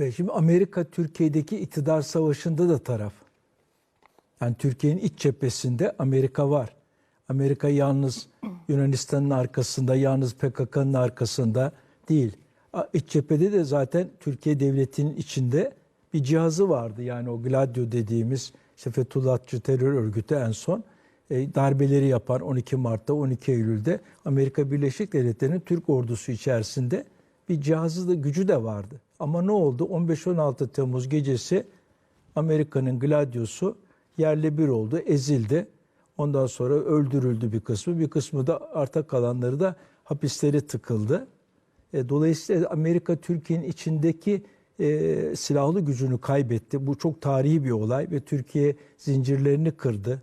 Ve şimdi Amerika Türkiye'deki iktidar savaşında da taraf. Yani Türkiye'nin iç cephesinde Amerika var. Amerika yalnız Yunanistan'ın arkasında, yalnız PKK'nın arkasında değil. İç cephede de zaten Türkiye devletinin içinde bir cihazı vardı. Yani o Gladio dediğimiz işte Fethullahçı terör örgütü en son e, darbeleri yapan 12 Mart'ta 12 Eylül'de Amerika Birleşik Devletleri'nin Türk ordusu içerisinde bir cihazı da gücü de vardı. Ama ne oldu? 15-16 Temmuz gecesi Amerika'nın Gladio'su yerle bir oldu, ezildi. Ondan sonra öldürüldü bir kısmı. Bir kısmı da arta kalanları da hapisleri tıkıldı. E, dolayısıyla Amerika Türkiye'nin içindeki e, silahlı gücünü kaybetti. Bu çok tarihi bir olay ve Türkiye zincirlerini kırdı.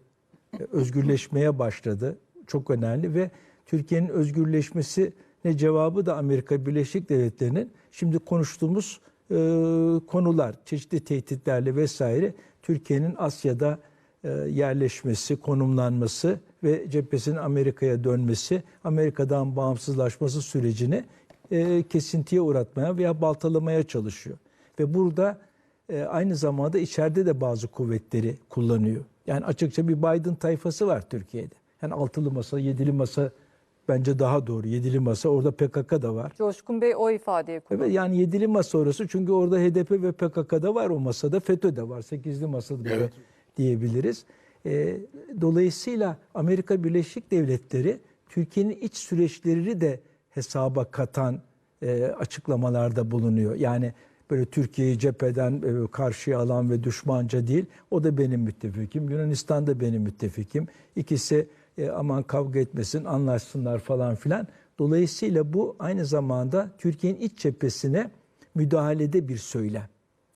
E, özgürleşmeye başladı. Çok önemli ve Türkiye'nin özgürleşmesi ne cevabı da Amerika Birleşik Devletleri'nin şimdi konuştuğumuz e, konular, çeşitli tehditlerle vesaire Türkiye'nin Asya'da e, yerleşmesi, konumlanması ve cephesinin Amerika'ya dönmesi, Amerika'dan bağımsızlaşması sürecini e, kesintiye uğratmaya veya baltalamaya çalışıyor. Ve burada e, aynı zamanda içeride de bazı kuvvetleri kullanıyor. Yani açıkça bir Biden tayfası var Türkiye'de. Yani altılı masa, yedili masa bence daha doğru. Yedili masa orada PKK da var. Coşkun Bey o ifadeyi kullandı. Evet yani yedili masa orası çünkü orada HDP ve PKK'da var o masada, FETÖ de var. Sekizli masada bile diyebiliriz. Ee, dolayısıyla Amerika Birleşik Devletleri Türkiye'nin iç süreçlerini de hesaba katan e, açıklamalarda bulunuyor. Yani böyle Türkiye'yi cepheden e, karşıya alan ve düşmanca değil. O da benim müttefikim. Yunanistan da benim müttefikim. İkisi e, aman kavga etmesin, anlaşsınlar falan filan. Dolayısıyla bu aynı zamanda Türkiye'nin iç cephesine müdahalede bir söylem.